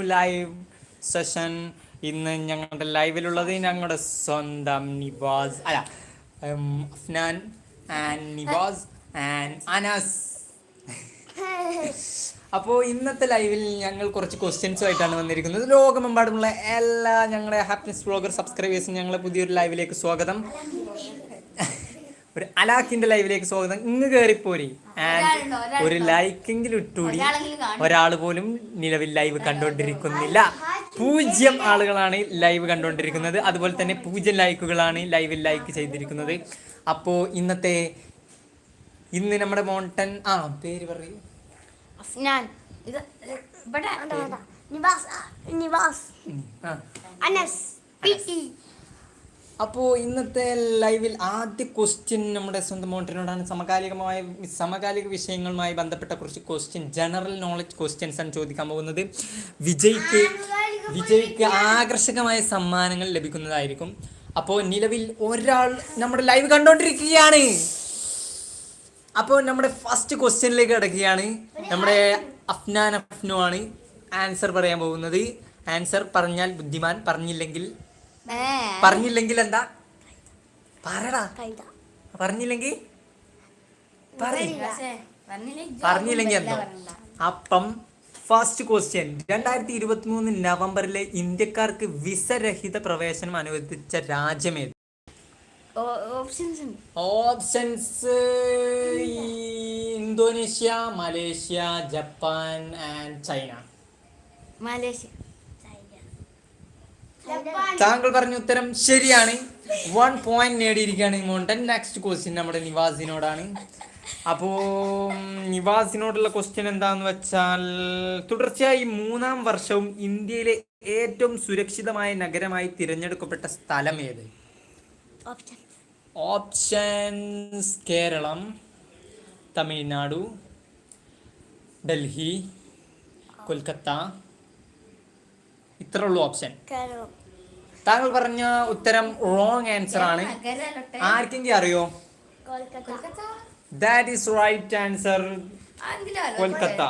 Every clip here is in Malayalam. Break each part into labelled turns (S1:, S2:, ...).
S1: ലൈവ് സെഷൻ ഇന്ന് ഞങ്ങളുടെ ലൈവിലുള്ളത് ഞങ്ങളുടെ സ്വന്തം നിവാസ്. അല്ല അഫ്നാൻ ആൻഡ് നിവാസ് ആൻഡ് അനസ്. അപ്പോൾ ഇന്നത്തെ ലൈവിൽ ഞങ്ങൾ കുറച്ച് ക്വസ്റ്റ്യൻസുമായിട്ടാണ് വന്നിരിക്കുന്നത്. ലോകമെമ്പാടുമുള്ള എല്ലാ ഞങ്ങളുടെ ഹാപ്പിനെസ് ബ്ലോഗർ സബ്സ്ക്രൈബേഴ്സും ഞങ്ങളെ പുതിയൊരു ലൈവിലേക്ക് സ്വാഗതം. ഒരു അലാഖിന്റെ ലൈവിലേക്ക് സ്വാഗതം. ഇങ്ങ് കയറിപ്പോരി ആൻഡ് ഒരു ലൈക്കെങ്കിലും ഇട്ടുകൂടി. ഒരാൾ പോലും നിലവിൽ ലൈവ് കണ്ടുകൊണ്ടിരിക്കുന്നില്ല പൂജ്യം ആളുകളാണ് ലൈവ് കണ്ടുകൊണ്ടിരിക്കുന്നത് അതുപോലെ തന്നെ പൂജ്യം ലൈക്കുകളാണ് ലൈവിൽ ലൈക്ക് ചെയ്തിരിക്കുന്നത്. അപ്പോൾ ഇന്നത്തെ ഇന്ന് നമ്മുടെ മോണ്ടൻ ആ പേര് പറയൂ.
S2: അഫ്നാൻ. ഇത് ഇവിടെ
S3: നിവാസ് നിവാസ്.
S1: ഉം, ആ.
S3: അനസ് പി ടി
S1: അപ്പോൾ ഇന്നത്തെ ലൈവിൽ ആദ്യ ക്വസ്റ്റ്യൻ നമ്മുടെ സ്വന്തം മോട്ടറിനോടാണ് സമകാലികമായ സമകാലിക വിഷയങ്ങളുമായി ബന്ധപ്പെട്ട കുറച്ച് ക്വസ്റ്റ്യൻ ജനറൽ നോളജ് ക്വസ്റ്റ്യൻസ് ആണ് ചോദിക്കാൻ പോകുന്നത്. വിജയ്ക്ക് വിജയ്ക്ക് ആകർഷകമായ സമ്മാനങ്ങൾ ലഭിക്കുന്നതായിരിക്കും. അപ്പോൾ നിലവിൽ ഒരാൾ നമ്മുടെ ലൈവ് കണ്ടുകൊണ്ടിരിക്കുകയാണ് അപ്പോൾ നമ്മുടെ ഫസ്റ്റ് ക്വസ്റ്റ്യനിലേക്ക് കിടക്കുകയാണ്. നമ്മുടെ അഫ്നാൻ അഫ്നു ആണ് ആൻസർ പറയാൻ പോകുന്നത്. ആൻസർ പറഞ്ഞാൽ ബുദ്ധിമാൻ പറഞ്ഞില്ലെങ്കിൽ പറഞ്ഞില്ലെങ്കിൽ എന്താ? പറടാ പറഞ്ഞില്ലെങ്കിൽ പറഞ്ഞില്ലെങ്കിൽ എന്താ? അപ്പം ഫസ്റ്റ് ക്വസ്റ്റ്യൻ രണ്ടായിരത്തി ഇരുപത്തി മൂന്ന് നവംബറിലെ ഇന്ത്യക്കാർക്ക് വിസരഹിത പ്രവേശനം അനുവദിച്ച രാജ്യമേത്
S2: options
S1: Indonesia Malaysia Japan and China.
S2: Malaysia.
S1: താങ്കൾ പറഞ്ഞ ഉത്തരം ശരിയാണ്. വൺ പോയിന്റ് നേടിയിരിക്കുകയാണ് മോണ്ടൻ. നെക്സ്റ്റ് ക്വസ്റ്റ്യൻ നമ്മുടെ നിവാസിനോടാണ്. അപ്പോൾ നിവാസിനോടുള്ള ക്വസ്റ്റ്യൻ എന്താന്ന് വെച്ചാൽ തുടർച്ചയായി മൂന്നാം വർഷവും ഇന്ത്യയിലെ ഏറ്റവും സുരക്ഷിതമായ നഗരമായി തിരഞ്ഞെടുക്കപ്പെട്ട സ്ഥലം ഏത്? ഓപ്ഷൻസ് കേരളം തമിഴ്നാടു ഡൽഹി കൊൽക്കത്ത ഇത്ര ഉള്ളൂ ഓപ്ഷൻ താങ്കൾ പറഞ്ഞ ഉത്തരം റോങ് ആൻസർ ആണ്. ആർക്കെങ്കിലും അറിയോ? That is right answer. Kolkata.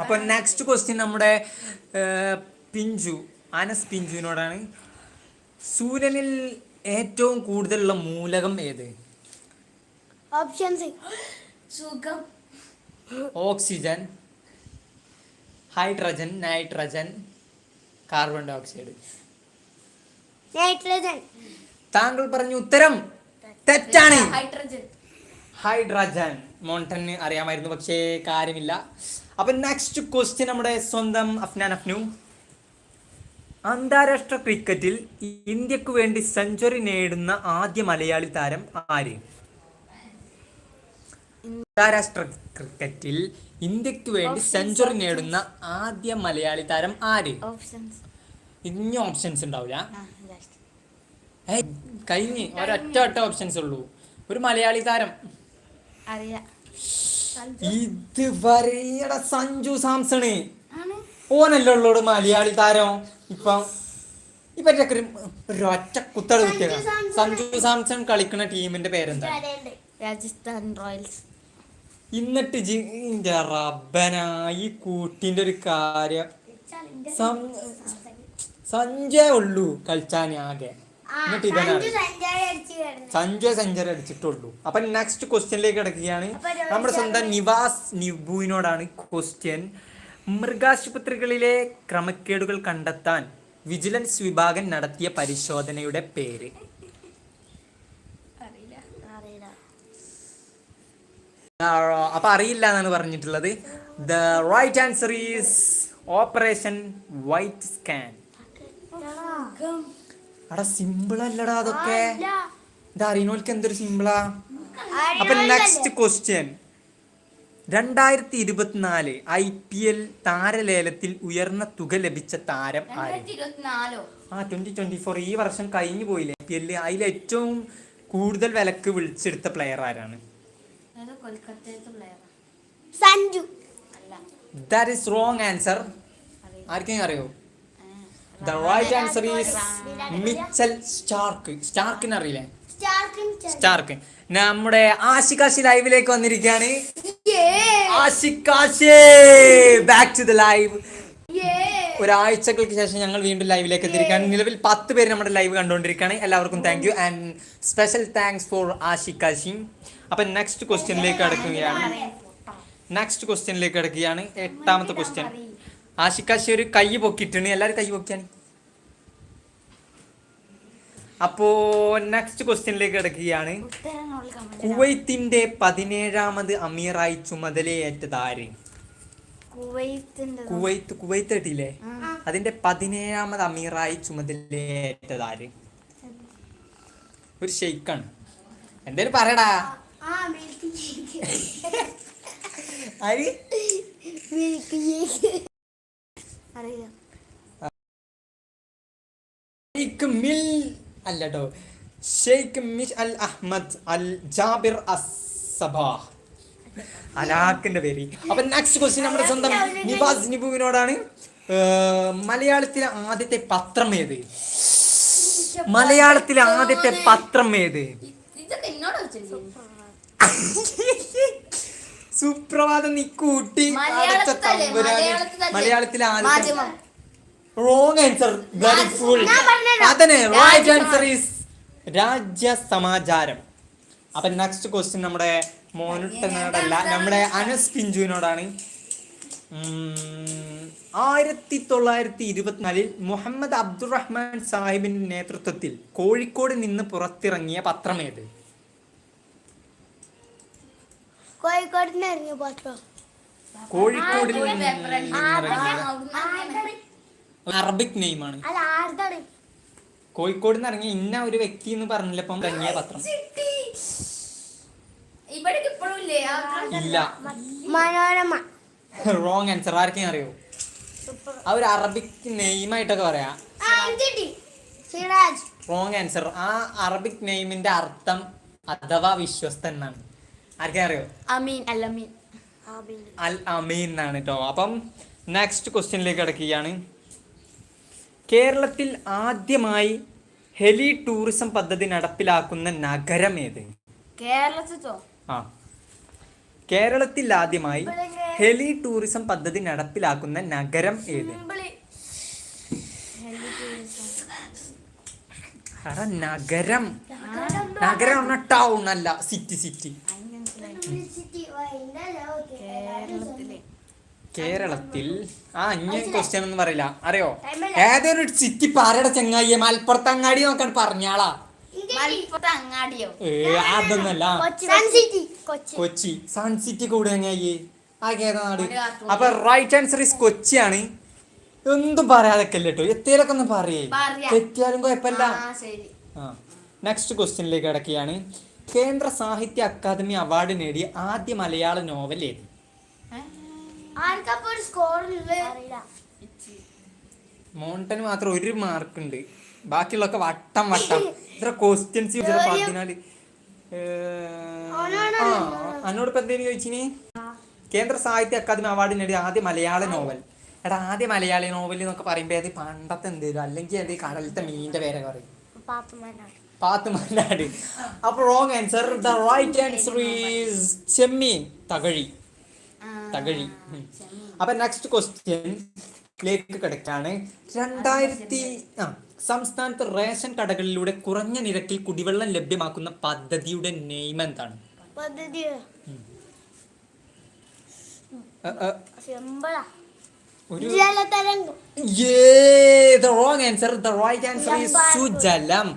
S1: അപ്പൊ നെക്സ്റ്റ് ക്വസ്റ്റ്യൻ നമ്മുടെ പിഞ്ചു അനസ് പിഞ്ചുവിനോടാണ്. സൂര്യനിൽ ഏറ്റവും കൂടുതലുള്ള മൂലകം ഏത്?
S2: സുഖം.
S1: Oxygen hydrogen nitrogen carbon dioxide
S3: nitrogen
S1: താങ്കൾ പറഞ്ഞ ഉത്തരം തെറ്റാണ്.
S2: ഹൈഡ്രജൻ
S1: ഹൈഡ്രജൻ മോണ്ടന് അറിയാമായിരുന്നു പക്ഷേ കാര്യമില്ല. അപ്പൊ നെക്സ്റ്റ് ക്വസ്റ്റ്യൻ നമ്മുടെ സ്വന്തം അഫ്നാൻ അഫ്നു. അന്താരാഷ്ട്ര ക്രിക്കറ്റിൽ ഇന്ത്യയ്ക്ക് വേണ്ടി സെഞ്ചുറി നേടുന്ന ആദ്യ മലയാളി താരം ആര്? അന്താരാഷ്ട്ര ക്രിക്കറ്റിൽ ഇന്ത്യയ്ക്ക് വേണ്ടി സെഞ്ചുറി നേടുന്ന ആദ്യ മലയാളി താരം ആര്? ഇനി ഓപ്ഷൻസ് ഉണ്ടാവില്ല കഴിഞ്ഞ് ഒരൊറ്റ ഒറ്റ ഓപ്ഷൻസ് ഉള്ളൂ. ഒരു മലയാളി താരം. ഇത് വരെയുടെ സഞ്ജു സാംസണ്. ഓനല്ലേ ഉള്ളോട് മലയാളി താരം? ഇപ്പം ഇവരൊക്കെ ഒരു ഒരൊറ്റ കുത്തട കുത്തിയതാ സഞ്ജു സാംസൺ കളിക്കുന്ന ടീമിന്റെ പേരെന്താ?
S2: രാജസ്ഥാൻ റോയൽസ്.
S1: എന്നിട്ട് ജിന്റെ റബ്ബനായി കൂട്ടിന്റെ ഒരു കാര്യം. സഞ്ജയ ഉള്ളൂ കളിച്ചാൻ ആകെ. എന്നിട്ട് ഇവനാണ് സഞ്ജയ് സെഞ്ചുറി അടിച്ചിട്ടുള്ളൂ. അപ്പൊ നെക്സ്റ്റ് ക്വസ്റ്റ്യനിലേക്ക് കിടക്കുകയാണ്. നമ്മുടെ സ്വന്തം നിവാസ് നിബുവിനോടാണ് ക്വസ്റ്റ്യൻ മൃഗാശുപത്രികളിലെ ക്രമക്കേടുകൾ കണ്ടെത്താൻ വിജിലൻസ് വിഭാഗം നടത്തിയ പരിശോധനയുടെ പേര്
S2: അറിയില്ല
S1: ആ, അപ്പൊ അറിയില്ല എന്നാണ് പറഞ്ഞിട്ടുള്ളത്. The right answer is operation white scan അടാ സിമ്പിൾ അല്ലടാ അതൊക്കെ. ഇത് എന്തൊരു സിമ്പിളാ അപ്പൊ നെക്സ്റ്റ് ക്വസ്റ്റ്യൻ രണ്ടായിരത്തി ഇരുപത്തിനാല് ഐ പി എൽ താരലേലത്തിൽ ഉയർന്ന തുക ലഭിച്ച താരം ആര്? ആ ട്വന്റി ട്വന്റി ഫോർ ഈ വർഷം കഴിഞ്ഞു പോയില്ലേ. ഐ പി എല്ലിൽ അതിൽ ഏറ്റവും കൂടുതൽ വിലക്ക് വിളിച്ചെടുത്ത പ്ലെയർ ആരാണ്?
S2: അത് കൊൽക്കത്തയിലത്തെ പ്ലെയർ
S3: സഞ്ജു.
S2: അല്ല.
S1: ദാറ്റ് ഈസ് റോങ് ആൻസർ ആർക്കെങ്കിലും അറിയോ? The right answer is Mitchell Starc. സ്റ്റാർക്കിന് അറിയില്ലേ? സ്റ്റാർക്ക് നമ്മുടെ ആശികാശി ലൈവിലേക്ക് വന്നിരിക്കുകയാണ്. Ashikashi back to the live. ഒരാഴ്ചകൾക്ക് ശേഷം ഞങ്ങൾ വീണ്ടും ലൈവിലേക്ക് എത്തിയിരിക്കുകയാണ്. നിലവിൽ പത്ത് പേര് നമ്മുടെ ലൈവ് കണ്ടുകൊണ്ടിരിക്കുകയാണ്. എല്ലാവർക്കും thank you and special thanks for Ashik Ashim. അപ്പം നെക്സ്റ്റ് ക്വസ്റ്റ്യനിലേക്ക് അടക്കുകയാണ്. നെക്സ്റ്റ് ക്വസ്റ്റ്യനിലേക്ക് അടക്കുകയാണ്. എട്ടാമത്തെ ക്വസ്റ്റ്യൻ ആശിക്കാശി ഒരു കൈ പൊക്കിയിട്ടുണ്ട്. എല്ലാവരും കൈ പൊക്കിയാണ് അപ്പോ നെക്സ്റ്റ് ക്വസ്റ്റ്യനിലേക്ക് കിടക്കുകയാണ് കുവൈത്തിന്റെ പതിനേഴാമത് അമീറായി ചുമതലയേറ്റത് ആര് കുവൈത്ത് കുവൈത്ത് കിട്ടിയില്ലേ അതിന്റെ പതിനേഴാമത് അമീറായി ചുമതലയേറ്റത് ആര് ഒരു ഷെയ്ക്കാണ്. എന്തേലും പറയടാ.
S3: ആ മിൽക്ക്
S1: ആര്?
S3: മിൽക്ക്
S2: അറിയാം
S1: ഷെയ്ഖ് മിൽ അല്ല കേട്ടോ Sheikh Mishal Al Ahmad Al Jaber Al Sabah അലാഖിന്റെ പേര്. അപ്പൊ നെക്സ്റ്റ് ക്വസ്റ്റ്യൻ നമ്മുടെ സ്വന്തം നിവാസ് നിബുവിനോടാണ്. മലയാളത്തിലെ ആദ്യത്തെ പത്രം ഏത്? മലയാളത്തിലെ ആദ്യത്തെ പത്രം ഏത്? സുപ്രഭാതം നീ കൂട്ടി അടച്ച തമ്പുരാനെ.
S2: മാധ്യമം.
S1: Wrong answer. അതന്നെ right answer is Rajya Samacharam അപ്പൊ നെക്സ്റ്റ് ക്വസ്റ്റ്യൻ നമ്മുടെ മോനുട്ടനോടല്ല നമ്മുടെ അനസ് പിഞ്ചുവിനോടാണ്. ആയിരത്തി തൊള്ളായിരത്തി ഇരുപത്തിനാലിൽ മുഹമ്മദ് അബ്ദുറഹ്മാൻ സാഹിബിന്റെ നേതൃത്വത്തിൽ കോഴിക്കോട് നിന്ന് പുറത്തിറങ്ങിയ പത്രം ഏത്
S3: കോഴിക്കോട് നിന്ന് ഇറങ്ങിയ പത്രം
S1: കോഴിക്കോടിൽ അറബിക് നെയിമാണ്.
S3: അല്ല ആർക്കാണ്?
S1: കോഴിക്കോട് നിന്ന് ഇറങ്ങിയ ഇന്ന ഒരു വ്യക്തി എന്ന് പറഞ്ഞില്ല ഇപ്പം ഇറങ്ങിയ പത്രം.
S2: ഇവിടെ ഇപ്പോഴും ഇല്ലേ? ആ
S1: ഇല്ല.
S3: മനോരമ.
S1: റോങ് ആൻസർ ആർക്കും അറിയോ? ആ ഒരു അറബിക് നെയിമായിട്ടൊക്കെ പറയാ.
S3: ആ കിട്ടി സിറാജ്.
S1: റോങ് ആൻസർ ആ അറബിക് നെയിമിന്റെ അർത്ഥം അഥവാ വിശ്വസ്തൻ എന്നാണ്. ആർക്കും അറിയോ?
S2: അമീൻ
S1: അൽ അമീൻ. എന്നാണ് കേട്ടോ അപ്പം നെക്സ്റ്റ് ക്വസ്റ്റ്യനിലേക്ക് കിടക്കുകയാണ്. കേരളത്തിൽ ആദ്യമായി ഹെലി ടൂറിസം പദ്ധതി നടപ്പിലാക്കുന്ന നഗരം ഏത്?
S2: കേരളത്തിലോ?
S1: ആ. കേരളത്തിൽ ആദ്യമായി ഹെലി ടൂറിസം പദ്ധതി നടപ്പിലാക്കുന്ന നഗരം ഏത്? നഗരം. നഗരം പറഞ്ഞ ടൗൺ അല്ല സിറ്റി സിറ്റി കേരളത്തിൽ? ആ ഇനി ക്വസ്റ്റ്യൻ ഒന്നും പറയില്ല. അറിയോ? ഏതൊരു സിറ്റി പാറയുടെ ചെങ്ങായി മലപ്പുറത്ത് അങ്ങാടി നോക്കാൻ പറഞ്ഞാളാ അതൊന്നല്ല.
S3: Sun city Kochi.
S1: Kochi. Sun city കൂടെ അങ്ങായി ആ കേരള നാട്? അപ്പൊ റൈറ്റ് ആൻസർ ഈസ് കൊച്ചിയാണ്. എന്തും പറയാതൊക്കെ കേട്ടോ എത്തിയാലൊക്കെ ഒന്ന് പറയേ. തെറ്റിയാലും കുഴപ്പമില്ല.
S2: ആ ശരി.
S1: ആ നെക്സ്റ്റ് ക്വസ്റ്റ്യനിലേക്ക് കിടക്കുകയാണ് കേന്ദ്ര സാഹിത്യ അക്കാദമി അവാർഡ് നേടിയ ആദ്യ മലയാള നോവൽ ഏത്?
S2: മോണ്ടൻ
S3: ആർക്കപ്പോ ഒരു സ്കോർ അറിയില്ല.
S1: മോണ്ടന് മാത്രം ഒരു മാർക്ക് ഉണ്ട് ബാക്കിയുള്ളൊക്കെ വട്ടം വട്ടം. ഇത്ര ക്വസ്റ്റ്യൻസ് പതിനാല്. എന്നോട് ഇപ്പൊ എന്തേലും ചോദിച്ചിനി? കേന്ദ്ര സാഹിത്യ അക്കാദമി അവാർഡ് നേടിയ ആദ്യ മലയാള നോവൽ. എടാ ആദ്യ മലയാളി നോവൽ എന്നൊക്കെ പറയുമ്പോ അത് പണ്ടത്തെ എന്തേലും അല്ലെങ്കിൽ അത് കടലത്തെ മീനിന്റെ പേരെ പറയും.
S3: പാപ്പമാനാണ്
S1: പാത്തുമല്ലാട് അപ്പൊ wrong answer the right answer is Chemmeen. Thakazhi. Thakazhi. അപ്പൊ നെക്സ്റ്റ് ക്വസ്റ്റ്യൻ ലേക്ക് കിടക്കാണ് രണ്ടായിരത്തി ആ സംസ്ഥാനത്ത് റേഷൻ കടകളിലൂടെ കുറഞ്ഞ നിരക്കിൽ കുടിവെള്ളം ലഭ്യമാക്കുന്ന പദ്ധതിയുടെ നെയിം എന്താണ്?
S3: പദ്ധതി.
S1: അ, അ,
S3: സിമ്പിളാ
S1: ഒരു
S3: the
S1: wrong answer the right answer is
S3: Japan
S1: Sujalam.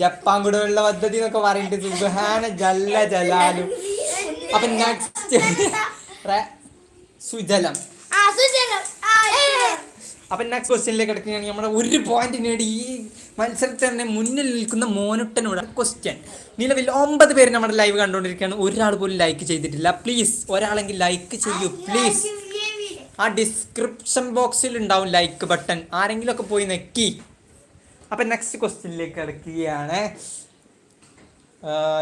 S1: Japan കുടിവെള്ള പദ്ധതി എന്നൊക്കെ പറയുന്നത് സുബഹാന ജല്ല ജലാലു. അപ്പൊ നെക്സ്റ്റ് സുജലം. അപ്പൊ നെക്സ്റ്റ് ക്വസ്റ്റ്യനിലേക്ക് കിടക്കുകയാണെങ്കിൽ നമ്മുടെ ഒരു പോയിന്റ് നേടി ഈ മത്സരത്തിൽ തന്നെ മുന്നിൽ നിൽക്കുന്ന മോനുട്ടനോട് ക്വസ്റ്റ്യൻ നിലവിൽ ഒമ്പത് പേര് നമ്മുടെ ലൈവ് കണ്ടുകൊണ്ടിരിക്കുകയാണ്. ഒരാൾ പോലും ലൈക്ക് ചെയ്തിട്ടില്ല. പ്ലീസ് ഒരാളെങ്കിൽ ലൈക്ക് ചെയ്യൂ. പ്ലീസ് ആ ഡിസ്ക്രിപ്ഷൻ ബോക്സിൽ ഉണ്ടാവും ലൈക്ക് ബട്ടൺ ആരെങ്കിലും ഒക്കെ പോയി നെക്കി. അപ്പൊ നെക്സ്റ്റ് ക്വസ്റ്റ്യനിലേക്ക് കിടക്കുകയാണ്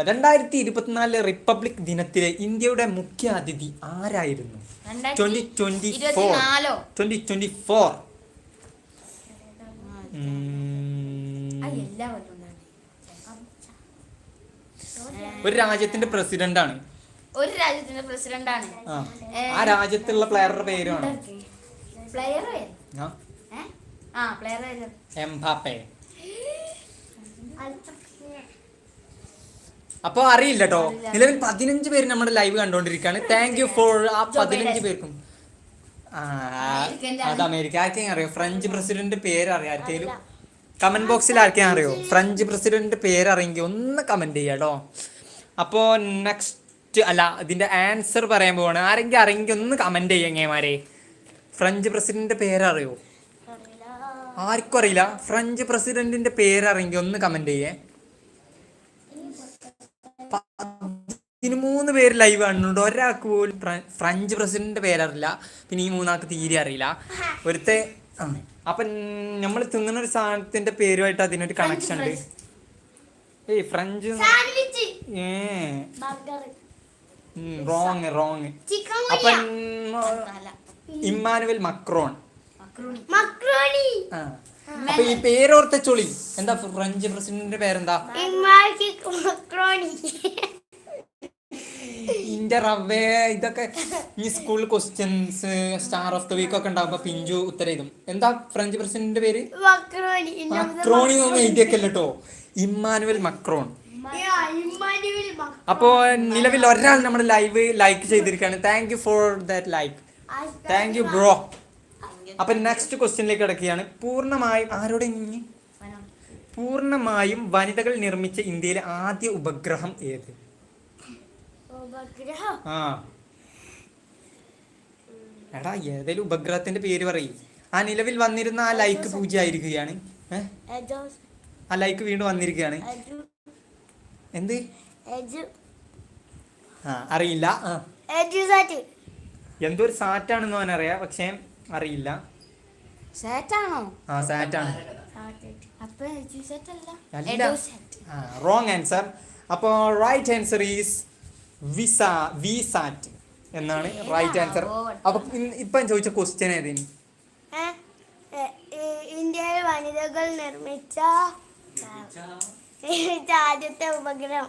S1: രണ്ടായിരത്തി ഇരുപത്തിനാല് റിപ്പബ്ലിക് ദിനത്തിലെ ഇന്ത്യയുടെ മുഖ്യ അതിഥി ആരായിരുന്നു? Twenty twenty four twenty twenty four ഒരു രാജ്യത്തിന്റെ പ്രസിഡന്റ് ആണ്.
S2: ഒരു രാജ്യത്തിന്റെ പ്രസിഡന്റ് ആണ്.
S1: ആ. രാജ്യത്തുള്ള പ്ലെയറുടെ പേരാണ്? എംബാപ്പെ. അപ്പോൾ അറിയില്ല. കേട്ടോ നിലവിൽ പതിനഞ്ച് പേര് നമ്മുടെ ലൈവ് കണ്ടുകൊണ്ടിരിക്കുകയാണ് താങ്ക് യു ഫോർ ആ പതിനഞ്ച് പേർക്കും. അത് അമേരിക്ക. ആർക്കെങ്കിലും അറിയോ? ഫ്രഞ്ച് പ്രസിഡന്റ് പേര് അറിയാം? ആർക്കെങ്കിലും? കമന്റ് ബോക്സിൽ ആർക്കെങ്കിലും അറിയോ? ഫ്രഞ്ച് പ്രസിഡന്റ് പേര് അറിയെങ്കിൽ ഒന്ന് കമന്റ് ചെയ്യാം കേട്ടോ അപ്പോൾ നെക്സ്റ്റ് അല്ല ഇതിന്റെ ആൻസർ പറയാൻ പോവാണ്. ആരെങ്കിലും അറിയെങ്കിൽ ഒന്ന് കമന്റ് ചെയ്യാം എങ്ങേമാരെ ഫ്രഞ്ച് പ്രസിഡന്റ് പേര് അറിയോ? ആർക്കും അറിയില്ല. ഫ്രഞ്ച് പ്രസിഡന്റിന്റെ പേര് അറിയെങ്കിൽ ഒന്ന് കമന്റ് ചെയ്യേ. മൂന്ന് പേര് ലൈവ് കാണുന്നുണ്ട്. ഒരാൾക്ക് പോലും ഫ്രഞ്ച് പ്രസിഡന്റിന്റെ പേരറിയില്ല. പിന്നെ ഈ മൂന്നാൾക്ക് തീരെ അറിയില്ല. ഒരുത്തെ. അപ്പൊ നമ്മൾ തിന്നുന്ന ഒരു സാധനത്തിന്റെ പേരുമായിട്ട് അതിനൊരു കണക്ഷൻ ഉണ്ട്. ഏയ് ഫ്രഞ്ച് ഏ. റോങ് റോങ് അപ്പൊ ഇമ്മാനുവൽ മക്രോൺ. അപ്പൊ ഈ പേരോർത്ത ചൊളി. എന്താ ഫ്രഞ്ച് പ്രസിഡന്റിന്റെ പേരെന്താ? ഇന്റെ റവേ ഇതൊക്കെ ഈ school questions star of the week ഒക്കെ ഉണ്ടാവുമ്പോ പിഞ്ചു ഉത്തരം എഴുതും എന്താ ഫ്രഞ്ച് പ്രസിഡന്റിന്റെ പേര്?
S3: മക്രോണി.
S1: ഒന്നും എഴുതിയൊക്കെ കേട്ടോ ഇമ്മാനുവൽ മക്രോൺ.
S3: ഇമ്മാനുവൽ
S1: അപ്പോ നിലവിൽ ഒരാൾ നമ്മുടെ ലൈവ് ലൈക്ക് ചെയ്തിരിക്കുകയാണ്. Thank you for that like thank you bro അപ്പൊ നെക്സ്റ്റ് ക്വസ്റ്റ്യനിലേക്ക് കിടക്കുകയാണ്. പൂർണമായും ആരോടെ ഇനി? പൂർണമായും വനിതകൾ നിർമ്മിച്ച ഇന്ത്യയിലെ ആദ്യ ഉപഗ്രഹം ഏത്? ആ. എടാ ഏതെങ്കിലും ഉപഗ്രഹത്തിന്റെ പേര് പറയും. ആ നിലവിൽ വന്നിരുന്ന ആ ലൈക്ക് പൂജ്യമായിരിക്കുകയാണ് ആ ലൈക്ക് വീണ്ടും വന്നിരിക്കുകയാണ്. എന്ത്? ആ അറിയില്ല. എന്തൊരു സാറ്റാണെന്ന് അറിയാം പക്ഷേ അറിയില്ല.
S2: സെറ്റാണോ
S1: ആ സാറ്റാണ് റോങ് ആൻസർ അപ്പോൾ right answer is visa VSAT എന്നാണ് റൈറ്റ് ആൻസർ അപ്പൊ ഇപ്പൊ ചോദിച്ച ക്വസ്റ്റ്യൻ ഏതേനി?
S3: ഇന്ത്യയിൽ വനിതകൾ നിർമ്മിച്ച നിർമ്മിച്ച ആദ്യത്തെ ഉപഗ്രഹം.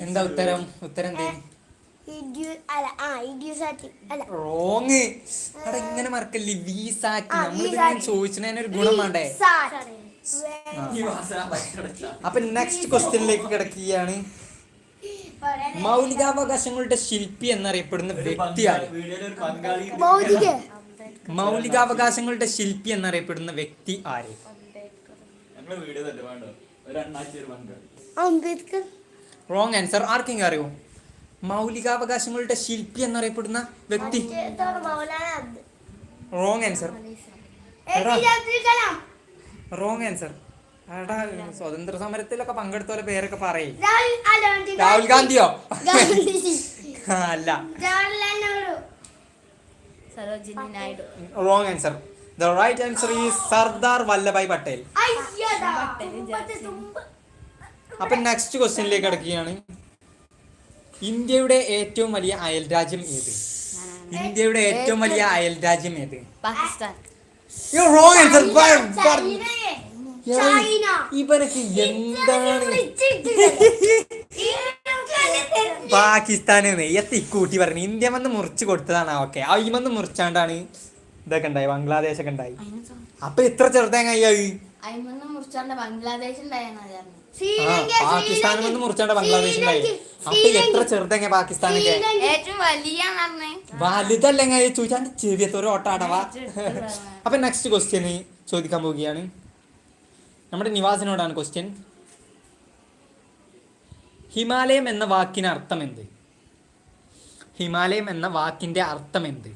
S1: എന്താ ഉത്തരം? ഉത്തരം എന്തേനി റോങ്. അവിടെ ഇങ്ങനെ മറക്കല്ലേ? വിസാറ്റ്. ചോദിച്ചതിന് ഒരു ഗുണം വേണ്ടേ. അപ്പൊ നെക്സ്റ്റ് ക്വസ്റ്റ്യനിലേക്ക് കിടക്കുകയാണ്. മൗലികാവകാശങ്ങളുടെ ശില്പി എന്നറിയപ്പെടുന്ന വ്യക്തിയാണ്. മൗലികാവകാശങ്ങളുടെ ശില്പി എന്നറിയപ്പെടുന്ന വ്യക്തി ആര്?
S3: അംബേദ്കർ
S1: റോങ് ആൻസർ ആർക്കെങ്കിലും അറിയോ? മൗലികാവകാശങ്ങളുടെ ശില്പി എന്നറിയപ്പെടുന്ന വ്യക്തി. റോങ് ആൻസർ റോങ് ആൻസർ എടാ സ്വതന്ത്ര സമരത്തിലൊക്കെ പങ്കെടുത്തവരെ പേരൊക്കെ പറയും.
S3: രാഹുൽ
S1: ഗാന്ധിയോ? അല്ല.
S3: Jawaharlal Nehru
S2: Sarojini Naidu.
S1: Wrong answer the right answer is Sardar Vallabhbhai Patel അപ്പൊ നെക്സ്റ്റ് ക്വസ്റ്റ്യനിലേക്ക് കിടക്കുകയാണ് ഇന്ത്യയുടെ ഏറ്റവും വലിയ അയൽ രാജ്യം ഏത്? ഇന്ത്യയുടെ ഏറ്റവും വലിയ അയൽ രാജ്യം ഏത്?
S2: പാകിസ്ഥാൻ.
S1: റോങ് ആൻസർ എന്താണ്? പാകിസ്ഥാന് എത്തി കൂട്ടി പറഞ്ഞു ഇന്ത്യ വന്ന് മുറിച്ച് കൊടുത്തതാണ്. ഓക്കെ ഈ വന്ന് മുറിച്ചാണ്ടാണ് ഇതൊക്കെ ഉണ്ടായി ബംഗ്ലാദേശൊക്കെ ഉണ്ടായി. അപ്പൊ ഇത്ര ചെറുതേങ്ങായി
S2: ബംഗ്ലാദേശ് ഉണ്ടായെന്നായിരുന്നു
S1: ആ പാകിസ്ഥാനിൽ വന്ന് മുറിച്ചാണ്ട ബംഗ്ലാദേശ് ഉണ്ടായി അപ്പൊ എത്ര ചെറുതെങ്ങ പാകിസ്ഥാനൊക്കെ? വലുതല്ലെങ്കിൽ ചോദിച്ചാൽ ചെവിയത്തൊരു ഓട്ടാടവാ അപ്പൊ നെക്സ്റ്റ് ക്വസ്റ്റ്യൻ ചോദിക്കാൻ പോവുകയാണ്. നമ്മുടെ നിവാസിനോടാണ് ക്വസ്റ്റ്യൻ ഹിമാലയം എന്ന വാക്കിന് അർത്ഥം എന്ത് ഹിമാലയം എന്ന വാക്കിന്റെ അർത്ഥം എന്ത്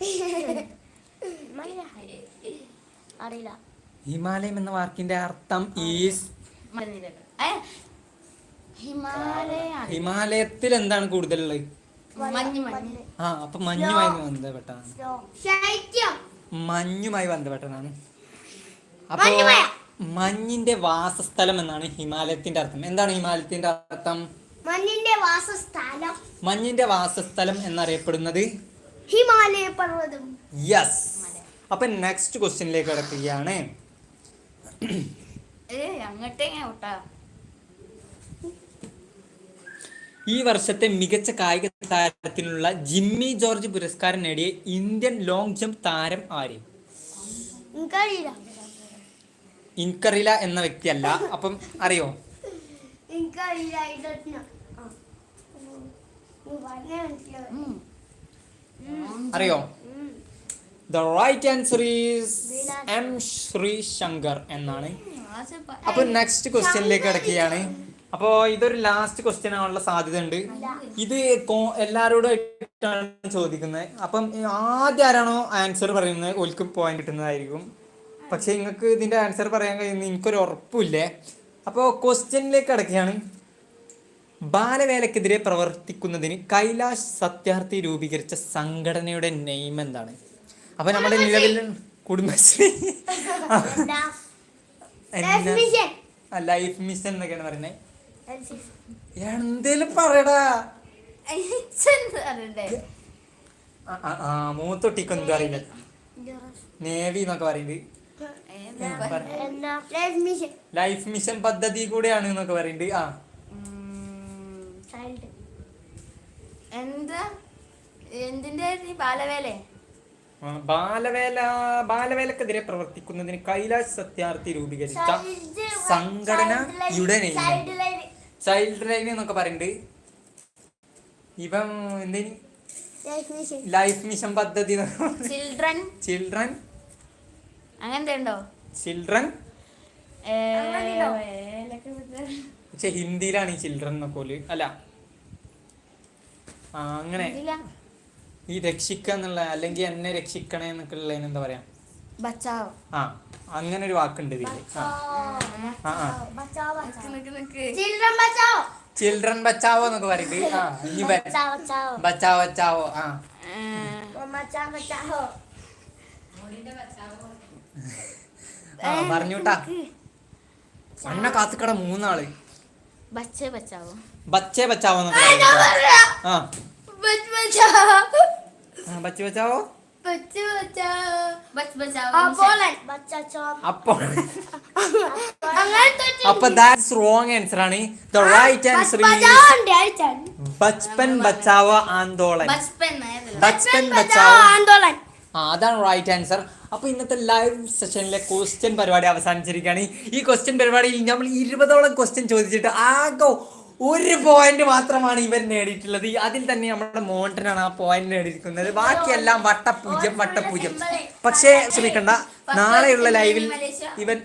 S3: അറിയില്ല.
S1: ഹിമാലയം എന്ന വാക്കിന്റെ അർത്ഥം ഈസ്
S2: ഹിമാലയ.
S1: ഹിമാലയത്തിൽ എന്താണ് കൂടുതലുള്ളത്?
S2: മഞ്ഞ് മഞ്ഞ്.
S1: ആ അപ്പൊ മഞ്ഞുമായി ബന്ധപ്പെട്ടതാണ്.
S3: ശൈത്യം.
S1: മഞ്ഞുമായി ബന്ധപ്പെട്ടതാണ്. അപ്പോ. മഞ്ഞിന്റെ വാസസ്ഥലം എന്നാണ് ഹിമാലയത്തിന്റെ അർത്ഥം. എന്താണ് ഹിമാലയത്തിന്റെ അർത്ഥം?
S3: മഞ്ഞിന്റെ വാസസ്ഥലം.
S1: മഞ്ഞിന്റെ വാസസ്ഥലം എന്നറിയപ്പെടുന്നത്?
S3: ഹിമാലയ പർവതം
S1: യെസ് അപ്പൊ നെക്സ്റ്റ് ക്വസ്റ്റ്യനിലേക്ക് കിടക്കുകയാണ്. ഈ വർഷത്തെ മികച്ച കായിക താരത്തിനുള്ള ജിമ്മി ജോർജ് പുരസ്കാരം നേടിയ ഇന്ത്യൻ ലോങ് ജംപ് താരം ആര്? ഇൻകറില എന്ന വ്യക്തിയല്ല. അപ്പം അറിയോ?
S3: എനിക്കറിയില്ല
S1: the right answer is M Sree Shankar എന്നാണ്.
S2: അപ്പോൾ
S1: അപ്പൊ നെക്സ്റ്റ് ക്വസ്റ്റ്യനിലേക്ക് കിടക്കുകയാണ്. അപ്പോൾ ഇതൊരു ലാസ്റ്റ് ക്വസ്റ്റ്യൻ ആവാനുള്ള സാധ്യത ഉണ്ട് ഇത് എല്ലാരോടും ചോദിക്കുന്നത്. അപ്പം ആദ്യം ആരാണോ ആൻസർ പറയുന്നത്? ഓൽക്ക് പോയിന്റ് കിട്ടുന്നതായിരിക്കും. പക്ഷെ നിങ്ങൾക്ക് ഇതിന്റെ ആൻസർ പറയാൻ കഴിയുന്ന എനിക്കൊരു ഉറപ്പില്ലേ അപ്പോൾ ക്വസ്റ്റ്യനിലേക്ക് കിടക്കുകയാണ്. ബാലവേലക്കെതിരെ പ്രവർത്തിക്കുന്നതിന് കൈലാഷ് സത്യാർത്ഥി രൂപീകരിച്ച സംഘടനയുടെ നെയിം എന്താണ്? അപ്പൊ നമ്മുടെ നിലവിൽ കുടുംബശ്രീ. ലൈഫ് മിഷൻ എന്നൊക്കെയാണ് പറയുന്നത്. എന്തേലും പറയടാ. ആ, മൂത്തൊട്ടിക്ക് എന്താ അറിയില്ല. നേവി എന്നൊക്കെ പറയുന്നത്? ലൈഫ് മിഷൻ പദ്ധതി കൂടെയാണ് എന്നൊക്കെ പറയുന്നത്. ആ.
S2: എന്താ? എന്തിന്റെ ഈ ബാലവേലേ?
S1: ബാലവേല ബാലവേലക്കെതിരെ പ്രവർത്തിക്കുന്നതിന് കൈലാഷ് സത്യാർത്ഥി രൂപീകരിച്ച സംഘടനയുടെ. ചൈൽഡ് ലൈൻ എന്നൊക്കെ പറയുന്നുണ്ട് ഇപ്പം എന്തേനി? ലൈഫ് മിഷൻ പദ്ധതി
S2: ചിൽഡ്രൻ
S1: ചിൽഡ്രൻ
S2: അങ്ങനത്തെ ഉണ്ടോ
S1: ചിൽഡ്രൻ പക്ഷെ ഹിന്ദിയിലാണ് ഈ ചിൽഡ്രൻ എന്നൊക്കെ അല്ല. അങ്ങനെ. ഈ രക്ഷിക്കുക എന്നുള്ള അല്ലെങ്കിൽ എന്നെ രക്ഷിക്കണേ എന്നൊക്കെ ഉള്ളതിന് എന്താ പറയാ?
S2: ബച്ചാവോ.
S1: ആ അങ്ങനെ ഒരു വാക്കുണ്ട് ഇതിൽ. ആ. ആ. ചിൽഡ്രൻ ബച്ചാവോ. എന്നൊക്കെ ആ ഇനി
S3: ബച്ചാവോ, ബച്ചാവോ.
S1: ആ. ആ പറഞ്ഞൂട്ടാ. അണ്ണ കാത്തുക്കട മൂന്നാൾ.
S2: ബച്ചേ ബച്ചാവോ.
S1: ബച്ചേ ബച്ചാവോ എന്നൊക്കെ ആ.
S3: ബച്ച് ബച്ചാവോ.
S1: ബച്ച് ബച്ചാവോ. അപ്പൊ ദാറ്റ്സ് റോങ് ആൻസർ ആണ്. ദ റൈറ്റ് ആൻസർ
S3: ബച്ചാവോ ഉണ്ട്, അയച്ചാണ്.
S1: ബച്പൻ ബച്ചാവോ ആന്തോളൻ.
S2: ബച്പൻ ആയതല്ല?
S1: ബച്പൻ
S3: ബച്ചാവോ
S1: ബച്ചാവോ.
S3: ആന്തോളൻ.
S1: ആ അതാണ് റൈറ്റ് ആൻസർ അപ്പൊ ഇന്നത്തെ ലൈവ് സെഷനിലെ ക്വസ്റ്റ്യൻ പരിപാടി അവസാനിച്ചിരിക്കുകയാണ്. ഈ ക്വസ്റ്റ്യൻ പരിപാടിയിൽ നമ്മൾ ഇരുപതോളം ക്വസ്റ്റ്യൻ ചോദിച്ചിട്ട് ആകെ ഒരു പോയിന്റ് മാത്രമാണ് ഇവൻ നേടിയിട്ടുള്ളത്. അതിൽ തന്നെ നമ്മുടെ മോണ്ടനാണ് ആ പോയിന്റ് നേടിയിരിക്കുന്നത്. ബാക്കിയെല്ലാം വട്ടപൂജ്യം വട്ടപൂജ്യം. പക്ഷേ ശ്രമിക്കണ്ട നാളെയുള്ള ലൈവിൽ ഇവൻ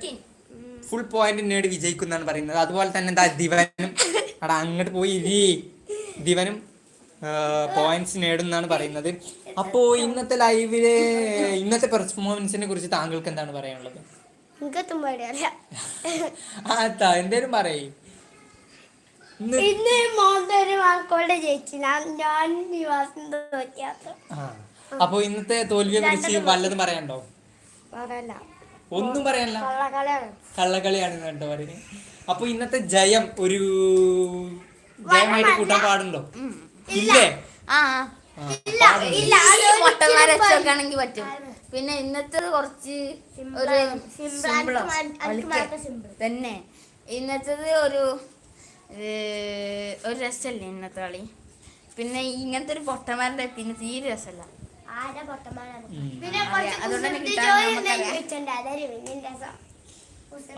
S1: ഫുൾ പോയിന്റ് നേടി വിജയിക്കുന്നാണ് പറയുന്നത്. അതുപോലെ തന്നെ എന്താ ദിവനും? അവിടെ അങ്ങോട്ട് പോയി ഇരി. ദിവനും പോയിന്റ്സ് നേടുന്നാണ് പറയുന്നത്. അപ്പോ ഇന്നത്തെ ലൈവിലെ ഇന്നത്തെ പെർഫോമൻസിനെ കുറിച്ച് താങ്കൾക്ക് എന്താണ് പറയാനുള്ളത്? എന്തേലും പറയേ. ഇന്ന്
S3: മോന്തൊരു മാർക്കോടെ ജയിച്ചു ഞാൻ ഞാൻ നിവാസം തോറ്റാത്ത
S1: അപ്പൊ ഇന്നത്തെ തോൽവിയെ കുറിച്ച് വല്ലതും പറയാനുണ്ടോ?
S3: പറയല്ല
S1: ഒന്നും പറയാനില്ല.
S3: കള്ളക്കളിയാണ്.
S1: കേട്ടോ പറയുന്നത് അപ്പൊ ഇന്നത്തെ ജയം ഒരു ജയമായിട്ട് കൂട്ടാൻ പാടുണ്ടോ? ഇല്ലേ?
S2: ആ
S1: ആ,
S3: ഇല്ല. ഇല്ല. ഒരു
S2: പൊട്ടന്മാരെ
S3: simple.
S2: വെച്ചോക്കാണെങ്കിൽ പറ്റും. പിന്നെ ഇന്നത്തെ കുറച്ച് ഒരു. തന്നെ. ഇന്നത്തേത് ഒരു ഒരു രസമല്ലേ ഇന്നത്തെ കളി? പിന്നെ ഇങ്ങനത്തെ ഒരു പൊട്ടന്മാരുടെ പിന്നെ തീരെ രസമല്ല.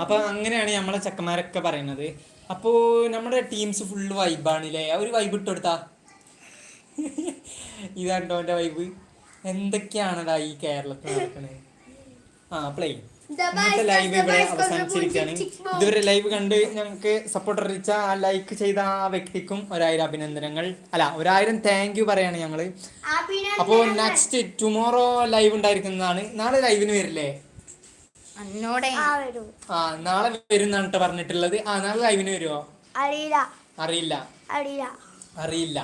S1: അപ്പൊ അങ്ങനെയാണ് നമ്മളെ ചെക്കന്മാരൊക്കെ പറയുന്നത്. അപ്പോ നമ്മുടെ ടീംസ് ഫുള്ള് വൈബാണില്ലേ ഒരു വൈബ് ഇട്ടെടുത്താ ഇതാണ്ടോ എന്റെ വൈബ് എന്തൊക്കെയാണടാ ഈ കേരളത്തിൽ നടക്കണേ? ആ പ്ലേ
S3: The
S1: ഇന്നത്തെ ലൈവ് ഇവിടെ അവസാനിച്ചിരിക്കുകയാണ്. ഇതുവരെ ലൈവ് കണ്ട് ഞങ്ങൾക്ക് സപ്പോർട്ട് അറിയിച്ച ആ ലൈക്ക് ചെയ്ത ആ വ്യക്തിക്കും ഒരായിരം അഭിനന്ദനങ്ങൾ. അല്ല ഒരായിരം താങ്ക് യു പറയാണ്
S3: ഞങ്ങൾ.
S1: അപ്പോൾ നെക്സ്റ്റ് ടുമോറോ ലൈവ് ഉണ്ടായിരിക്കുന്നതാണ്. നാളെ ലൈവിന് വരില്ലേ?
S3: ആ വരൂ.
S1: ആ നാളെ വരുന്നാണ് പറഞ്ഞിട്ടുള്ളത്. ആ നാളെ ലൈവിന് വരുമോ
S3: അറിയില്ല.
S1: അറിയില്ല.
S3: അറിയില്ല.
S1: അറിയില്ല.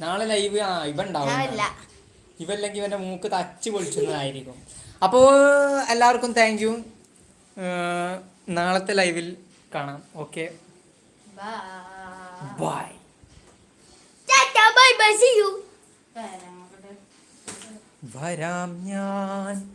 S1: നാളെ ലൈവ് ആ ഇവ ഉണ്ടാവും
S2: ഞാനില്ല.
S1: ഇവല്ലെങ്കിൽ ഇവന്റെ മൂക്ക് തച്ച് പൊളിച്ചതായിരിക്കും അപ്പോൾ എല്ലാവർക്കും താങ്ക് യു നാളത്തെ ലൈവിൽ കാണാം. Okay
S2: bye
S3: bye bye see you
S1: വരാം ഞാൻ.